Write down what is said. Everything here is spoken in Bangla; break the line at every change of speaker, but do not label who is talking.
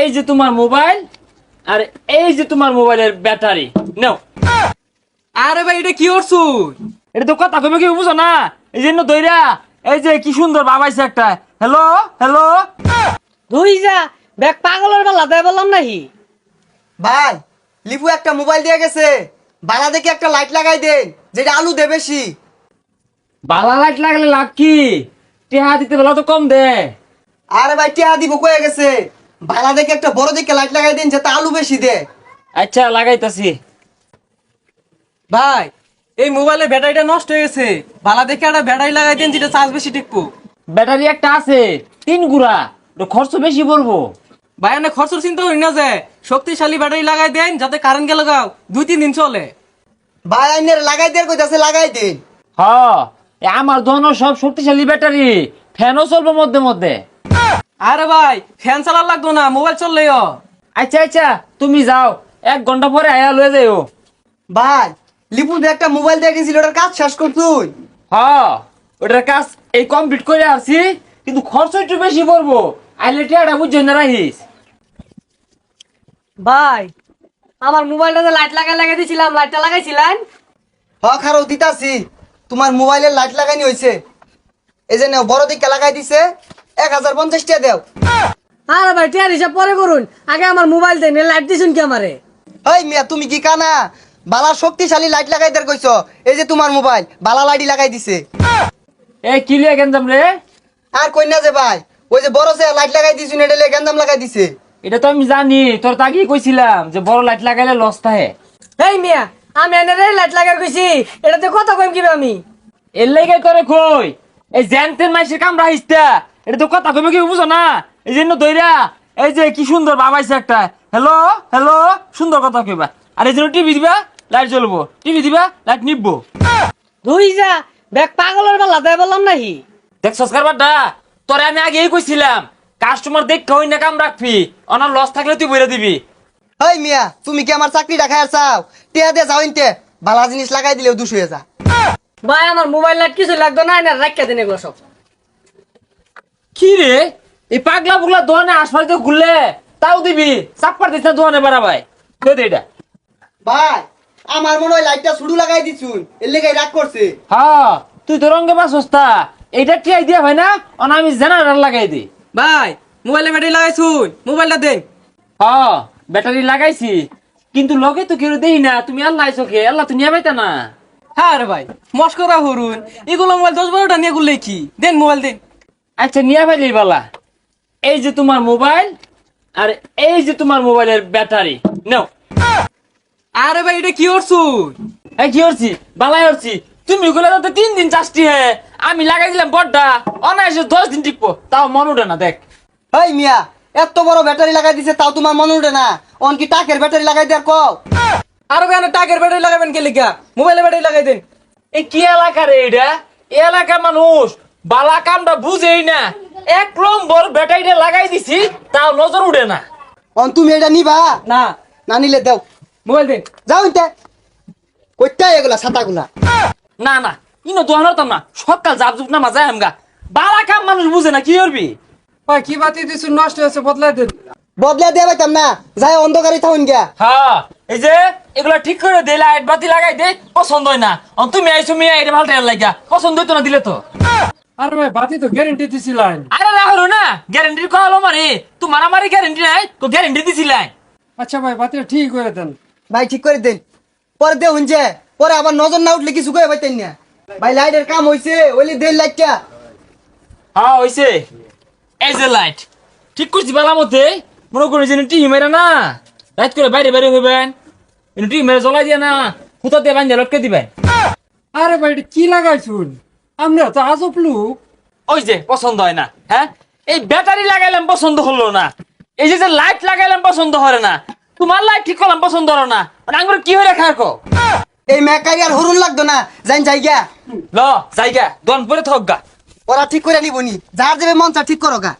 এই যে তোমার মোবাইল আর এই যে তোমার মোবাইলের ব্যাটারি নাও।
আরে ভাই এটা কি করছ?
এটা তো কথা কবে কি বুঝো না। এই জন্য দইরা এই যে কি সুন্দর বাবাইছে একটা। হ্যালো হ্যালো
ধুই যা ব্যাগ পাগলের বেলা দেয় বললাম নাহি।
ভাই লিপু একটা মোবাইল দিয়ে গেছে। বালা দেখে একটা লাইট লাগাই দেন যেটা আলু দে বেশি।
বালা লাইট লাগলে লাভ কি? টেহা দিতে বেলা তো কম দে।
আরে ভাই টিয়া দিব কয়ে গেছে। বালা দেখে একটা বড় দেখে লাইট লাগাই দেন যাতে আলু বেশি দে
আচ্ছা লাগাইতাছি।
ভাই এই মোবাইলের ব্যাটারিটা নষ্ট হয়ে গেছে। ভালো দেখে একটা ব্যাটারি লাগাই দেন যেটা চার্জ বেশি টিকবো।
ব্যাটারি একটা আছে তিন গুড়া। খরচ বেশি পড়ব।
ভাই অনেক খরচের চিন্তা করি না যে শক্তিশালী ব্যাটারি লাগাই দেন যাতে কারেন্ট গেলে গাও দুই তিন দিন চলে।
ভাই আইনের লাগাই দেন কইতাছে লাগাই দেন।
হ এ আমার ধরনের সব শক্তিশালী ব্যাটারি। ফ্যানও চলবে মধ্যে মধ্যে।
আরে ভাই ফ্যান চালার লাগতো না মোবাইল চললেই
আচ্ছা আচ্ছা তুমি যাও এক ঘণ্টা পরে আয়া লয়ে যাইও।
ভাই লিপু একটা মোবাইল দিয়ে গেছিল ওটার কাজ শেষ কর তুই।
হ ওটার কাজ এই কমপ্লিট করে আসছি কিন্তু খরচ একটু বেশি পড়ব। আইলে টিয়াটা বুঝছেন না রাহিস?
ভাই আমার মোবাইলটাতে লাইট লাগাই লাগাই দিছিলাম লাইটটা লাগাইছিলেন?
হ খারো দিতাছি। তোমার মোবাইলের লাইট লাগানি হয়েছে এই যে নেও বড় দিকে লাগাই দিছে। এক হাজার পঞ্চাশ টাকা দেও।
আরে ভাই টিয়ার হিসাব পরে করুন। আগে আমার মোবাইল দেন লাইট দিছুন কি আমারে?
এই মিয়া তুমি কি কানা? বালা শক্তিশালী লাইট লাগাই দেয় কইছো। এই যে তোমার মোবাইল বালা লাইট লাগাই দিছে।
এই কি লিয়ে গেঞ্জাম রে?
আর কই না যে ভাই ওই যে বড় সে লাইট লাগাই দিছু এটা লে গেন্দাম লাগাই দিছে।
এটা তো আমি জানি তোর তো আগেই কইছিলাম যে বড় লাইট লাগাইলে লস থাকে।
এই মিয়া আমি এনে লাইট লাগাই কইছি এটাতে কত কম কিবে আমি?
এর লেগে করে কই? এই জ্যানতেন মাইসের কাম রাহিসটা এটা তো কথা কইবে কি বুঝো না। এই জন্য দইরা এই যে কি সুন্দর বাবাইছে একটা। হ্যালো হ্যালো সুন্দর কথা কইবা। আর এই জন্য টিভি দিবা লাইট জ্বলবো। টিভি দিবা লাইট নিববো
ধুই যা ব্যাগ পাগলের বেলা দেয় বললাম নাহি?
দেখ সস্কার বাড্ডা তোরে আমি আগেই কইছিলাম কাস্টমার দেখ কই না কাম রাখবি অনার লস থাকলে তুই বইরা দিবি।
এই মিয়া তুমি কি আমার চাকরি রাখাই চাও? টিয়া দিয়ে যাও ইনতে। বালা জিনিস লাগাই দিলেও দুশো হয়ে যা।
ভাই আমার মোবাইল লাইট কিছু লাগতো না না রাখিয়া দিন এগুলো সব।
কি রে? এই পাগলা পুগলা দোকানে আশপাশে ঘুরলে তাও দিবি? চাপ্পার দিস না দোকানে বাড়াবাই কে দে এটা।
ভাই আমার মনে হয় লাইটটা শুরু লাগাই দিছুন। এর লেগে রাগ করছে।
হ্যাঁ তুই তো রঙে বা সস্তা এইটা টিয়াই দিয়া ভাই না? অন আমি জেনারেটর লাগাই দি।
ভাই মোবাইলে ব্যাটারি লাগাইছুন। মোবাইলটা দেন।
হ্যাঁ ব্যাটারি লাগাইছি। কিন্তু লগে তো কেউ দেই না। তুমি আল্লাহ কে আল্লাহ তো নিয়ে না।
হ্যাঁ রে ভাই মস্করা হরুন। এগুলো মোবাইল দশ বারোটা নিয়ে গুললে কি? দেন মোবাইল দেন।
আচ্ছা নিয়ে পাইলি বালা। এই যে তোমার মোবাইল আর এই যে তোমার মোবাইলের ব্যাটারি নাও।
আরে ভাই এটা কি করছুন
এই কি করছি? বালাই করছি। তুমি ওগুলো তো তিন দিন চাষটি হে। আমি লাগাই দিলাম বড্ডা অনায়াসে দশ দিন টিকবো। তাও মন উঠে না দেখ।
এই মিয়া এত বড় ব্যাটারি লাগাই দিছে তাও তোমার মন উঠে না। অন কি টাকের ব্যাটারি লাগাই দেয়ার কও?
আরে ভাই আপনি টাকের ব্যাটারি লাগাবেন কে লিখা মোবাইলে ব্যাটারি লাগাই দেন।
এই কি এলাকা রে এটা? এই এলাকার মানুষ। বালা কামটা বুঝেই না। এক নম্বর ব্যাটারিটা লাগাই দিছি তাও নজর উঠে না।
অন তুমি এটা নিবা?
না।
না নিলে দেও।
মোবাইল দেন
যাও ইনতে। কইতা এগুলা ছাতাগুলা।
না না। ইনো তো আনতাম না। সকাল জাপ জুপ না মাজায় আমগা। বালা কাম মানুষ বুঝে না কি করবি?
ভাই কি বাতি দিছুন নষ্ট হয়েছে বদলাই দেন।
বদলে দিয়ে পাইতাম না। যাই অন্ধকারে থাকুন গিয়া।
হ্যাঁ এই যে এগুলা ঠিক করে দে লাইট বাতি লাগাই দে পছন্দ হয় না। অন তুমি আইছো মিয়া এটা ভালো টাইম লাগা পছন্দ হইতো না দিলে তো।
আরে ভাই বাতি তো গ্যারেন্টি দিছিলেন।
আরে রাখো না গ্যারেন্টি কল মারি তোমার আমারই গ্যারেন্টি নাই তো গ্যারেন্টি দিছিলাই
আচ্ছা ভাই বাতিটা ঠিক করে দেন।
ভাই ঠিক করে দেন। পরে দে হুনছে পরে আবার নজর না উঠলে কিছু কয়ে পাইতেন না। ভাই লাইটের কাম হইছে ওইলি দেন লাইটটা।
হ্যাঁ হইছে। এই যে লাইট ঠিক করছি বালা মতে মনে করি যে টিভি মেরে না। রাত করে বাইরে বাইরে হইবেন। টিভি মেরে জ্বলাই দিয়ে না। হুতা দিয়ে বান্ধে লটকে দিবেন।
আরে ভাই কি লাগাইছুন? আমরা তো আজব লোক।
ওই যে পছন্দ হয় না হ্যাঁ? এই ব্যাটারি লাগাইলাম পছন্দ হলো না। এই যে যে লাইট লাগাইলাম পছন্দ হয় না। তোমার লাইট ঠিক করলাম পছন্দ হলো না। মানে আঙ্গুর কি হয়ে রাখা কো
এই মেকারি আর হরুন লাগতো না যাই গিয়া
ল জায়গা দন পরে থাক গা।
ওরা ঠিক করে নিবনি যার যাবে মন চা ঠিক করো গা।